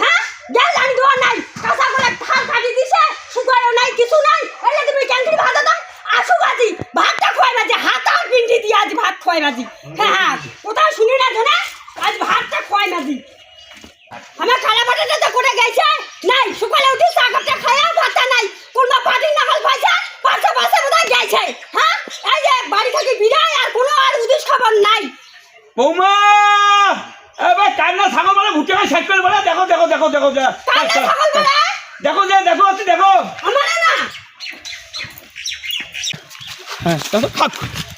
হ্যাঁ? গেল জানি দেওয়া নাই। কাঁচা করে ধান কাটি দিছে শুকায়ও নাই, কিছু নাই। এলে তুমি ক্যান্টিন ভাত দাও আসু বাজি ভাতটা খোয়াই বাজি হাত আর পিন্ডি দিয়ে আজ ভাত খোয়াই বাজি। হ্যাঁ হ্যাঁ কোথাও শুনি না জানে? আজ ভাতটা খোয়াই বাজি। আমার খালা বাটাটা তো করে গেছে? নাই, সকালে উঠি সাগরটা খায়া ভাতটা নাই। কোনবা পাটি নাগাল পাইছে? পাশে পাশে বোধহয় গেছে। হ্যাঁ? এই যে বাড়ি থেকে বিদায়, আর কোনো আর উদিস খবর নাই। বৌমা! এবার কান্না ছাগল বলে ভুটে শেষ করে বলে দেখো দেখো দেখো দেখো? দেখো যে দেখো আছি দেখো। হ্যাঁ খাক।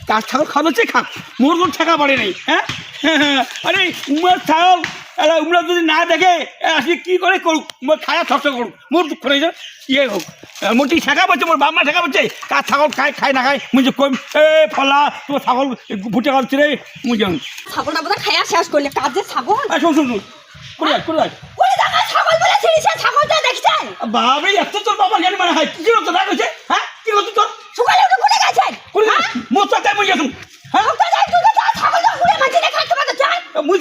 কার ছাগল খাওয়া হচ্ছে খাক। মোর কোন ঠেকা পড়ে নেই হ্যাঁ। আরে উমার ছাগল। আরে উমরা যদি না দেখে এ আসি কি করে করুক? মোর খায়া ছট করুক। মোর দুঃখ রয়েছে ইয়ে হোক। ঠিক ঠেকা পাচ্ছে মোর বাম্মা ঠেকা পাচ্ছে কার ছাগল খায় খায় না খায় মুঝে কম এ ফলা তোমার ছাগল ভুটে খাচ্ছে রে মুঝে ছাগলটা বোধহয় খায়া শেষ করলে কাজে ছাগল? শোন শোন শোন। করে যাক করে যাক ওরে দেখা ছাগল বলে ছিড়িছে ছাগলটা দেখছেন বাবা এত তোর বাবার জ্ঞান মানে হয় কি হতো রাগ হয়েছে হ্যাঁ কি হতো তোর সকালে উঠে পড়ে গেছেন করে মোর সাথে মুই গেছুন হ্যাঁ ওটা যাই তুই যা ছাগলটা ঘুরে মাঝে খাইতে পারতো চাই মুই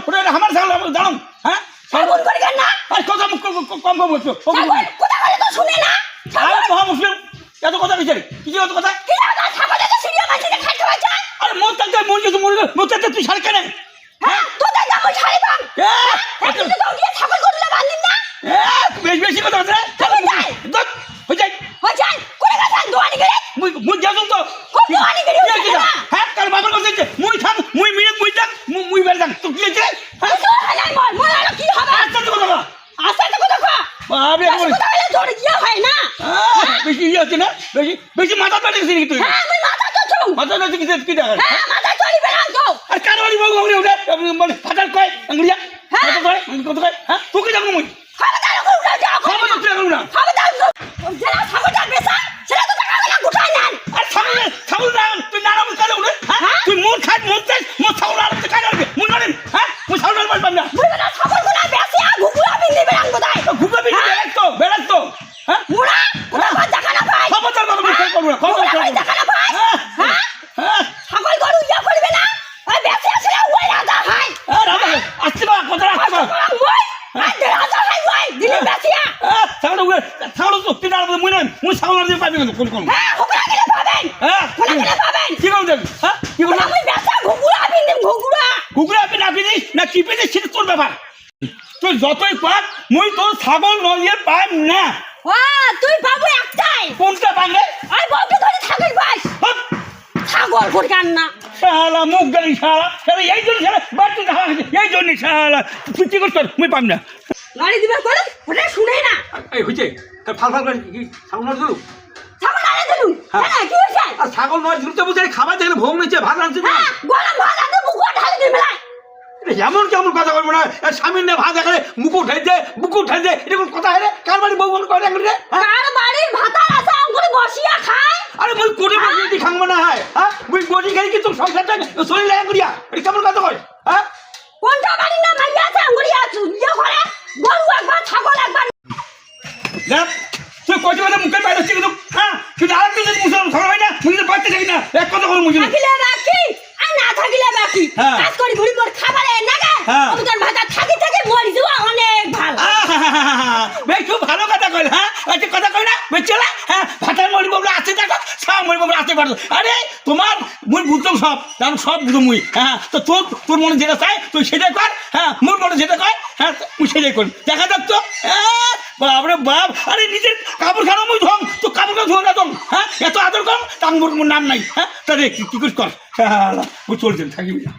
জানো আমার আমি জানো হ্যাঁ? ছাগল করে কেন না? আর কথা মুখ কম কম বলছো। কোথা তো শুনে না? আরে মহা মুসলিম এত কথা কইছে কি হতো কথা? কি না ছাগলটা তো সিরিয়া মাঝে খাইতে পারছে আরে মোর তাতে গেছে মোর তাতে তুই সার কেন হ্যাঁ তোদের জামা ছাড়ি বাং এ হ্যাঁ তুই তো দিয়ে ছাগল করলে বান্দিন না এ বেশি বেশি কথা হচ্ছে আমি যাই। দত হই যাই হই যাই করে গেছেন দোয়ানি গেলে মুই মুই যাসুন তো খুব দোয়ানি গেলে কি আছে হ্যাঁ কার বাবার কথা হচ্ছে মুই থাম মুই মিলে মুই থাম মুই মুই বের থাম তো কি আছে হ্যাঁ তো হালাই মর মর আর কি হবে আচ্ছা তো কথা বলা আসতে তো কথা কো বাবা বেশি কথা বলে জোরে গিয়া হয় না আহ, বেশি ইয়ে হচ্ছে না? বেশি বেশি মাথা পেটে গেছিস তুই? হ্যাঁ আমি মাথা তো মাথা পেটে কি কি দেখা হ্যাঁ মাথা চলি বেড়াও তো। আর কার বাড়ি বউ বউ উঠে? মানে ফাটার কয় আঙ্গুলিয়া হ্যাঁ। কত কয় কত কয়? হ্যাঁ? তুই কি জানো মুই। খবরদার ওকে উঠে যাও খবর তো তুই না। খবরদার যারা ছাগলটা বেচা সেটা তো টাকা গুলা গুটাই নেন। আর ছাগল ছাগল না তুই না নাম কালে উঠে? হ্যাঁ? হ্যাঁ? তুই মোর খাই চাই মোর ছাগল আর তুই নারেন হ্যাঁ? ছাগল না। মুই বেটা ছাগলগুলা বেচে আর ঘুগুলা বিন্দি বেড়ান বোধহয় ঘুরে বিনি বেড়াক তো বেড়াক তো হ্যাঁ মুড়া কোথা কোথা দেখা না পাই খবরদার কথা মুই খেয়াল করব না খবর মুড়া কই দেখা না পাই হ্যাঁ হ্যাঁ হ্যাঁ ছাগল গরু ইয়া করবে না ওই বেচে আছে ওই রাজা হাই আর রাখা আসতে বা কথা রাখতে বা ওই আর রাজা হাই ওই দিলি বেচিয়া হ্যাঁ ছাগল উড়ে ছাগল তো তুই না মুই না মুই ছাগল আর দিয়ে পাবি কিন্তু? কোন কোন? হ্যাঁ হুকরা গেলে পাবেন। হ্যাঁ? গেলে পাবেন। কি করুন দেখ হ্যাঁ? কি করুন ওটা মুই বেচা ঘুগুলা বিন্দি ঘুগুলা কুকুরা আপনি না পিনিস না কি পিনিস সেটা তোর ব্যাপার। তুই যতই পাক মুই তোর ছাগল নলিয়ে পাইম না। ও তুই বাবু একটাই। কোনটা পাইলে ওই বউকে ধরে ছাগল পাস। ছাগল করে কান না। শালা মুখ গাড়ি শালা। শালা এই জন্য শালা বাড়তে এই জন্য শালা তুই কি করছ মুই পাম না। লড়ি দিবার করে ওটা এই হইছে ফাল ফাল করে কি ছাগল নয় দিলু ছাগল আরে দিলুন হ্যাঁ। হ্যাঁ কি হইছে? আর ছাগল নয় দিলু তো বুঝে খাবার দেখলে ভোগ নিচ্ছে ভাত আনছে না হ্যাঁ গরম ভাত আছে মুখ ঢালি দিবে না এমন কেমন কথা বলব না? স্বামীর নে ভাত দেখালে মুখ উঠাই দে মুখ উঠাই দে এটা কোন কথা রে কার বাড়ি বউ বল করে রাখলি রে? হ্যাঁ? কার বাড়ির ভাতার আছে আঙ্গুলি বসিয়া খায়। আরে মুই কোটি বসে দি খাঙ্গ না হয়? হ্যাঁ? মুই কোটি খাই কি তোর সংসারটা চলে যায় করিয়া এটা কেমন কথা কয়? হ্যাঁ? কোনটা বাড়ির না মাইয়া আছে আঙ্গুলি আছে দেখ তুই কোটি মানে মুখের বাইরে হচ্ছে কিন্তু হ্যাঁ? আর যদি মুসলমান হয় না চাই না। এক কথা করে মুঝে থাকিলে বাকি আর না থাকিলে বাকি হ্যাঁ। কাজ করি ঘুরি মোর খাবারে নাগে হ্যাঁ। ভাতা থাকি থাকি মরি যাওয়া অনেক ভালো। বেশ খুব ভালো কথা কইল হ্যাঁ? আচ্ছা কথা কই না বেশ চলে হ্যাঁ ভাতার মরি বাবলা আছে দেখো সব মরি বাবলা আছে পারো আরে তোমার মুই বুঝতাম সব কারণ সব বুঝো মুই হ্যাঁ তো তোর তোর মনে যেটা চাই তুই সেটাই কর হ্যাঁ মোর মনে যেটা কয় হ্যাঁ মুই সেটাই করি। দেখা যাক তো। বাপরে বাপ আরে নিজের কাপড় খানো মুই ধম তো কাপড় খানো ধোয়া তোম হ্যাঁ এত আদর কম তাঙ্গুর মোর নাম নাই হ্যাঁ তাহলে কি কর হ্যাঁ মুই চলছেন থাকিবি না